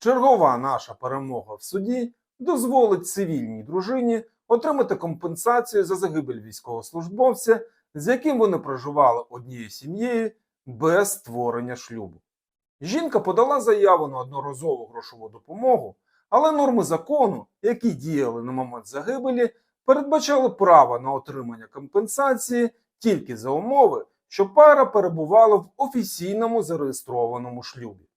Чергова наша перемога в суді дозволить цивільній дружині отримати компенсацію за загибель військовослужбовця, з яким вони проживали однією сім'єю без створення шлюбу. Жінка подала заяву на одноразову грошову допомогу, але норми закону, які діяли на момент загибелі, передбачали право на отримання компенсації тільки за умови, що пара перебувала в офіційному зареєстрованому шлюбі.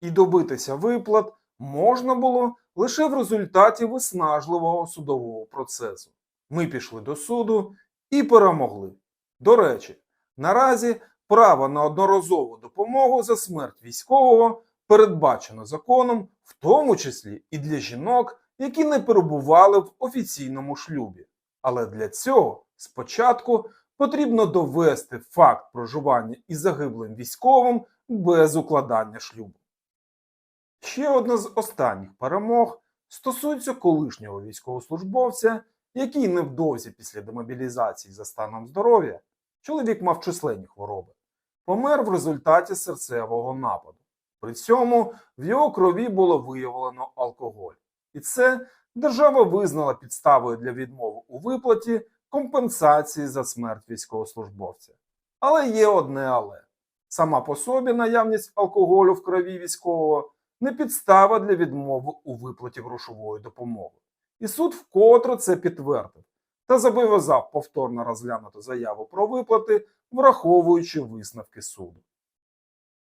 І добитися виплат можна було лише в результаті виснажливого судового процесу. Ми пішли до суду і перемогли. До речі, наразі право на одноразову допомогу за смерть військового передбачено законом, в тому числі і для жінок, які не перебували в офіційному шлюбі. Але для цього спочатку потрібно довести факт проживання із загиблим військовим без укладання шлюбу. Ще одна з останніх перемог стосується колишнього військовослужбовця, який невдовзі після демобілізації за станом здоров'я чоловік мав численні хвороби, помер в результаті серцевого нападу. При цьому в його крові було виявлено алкоголь. І це держава визнала підставою для відмови у виплаті компенсації за смерть військовослужбовця. Але є одне але. Сама по собі наявність алкоголю в крові військового не підстава для відмови у виплаті грошової допомоги. І суд вкотре це підтвердив та зобов'язав повторно розглянути заяву про виплати, враховуючи висновки суду.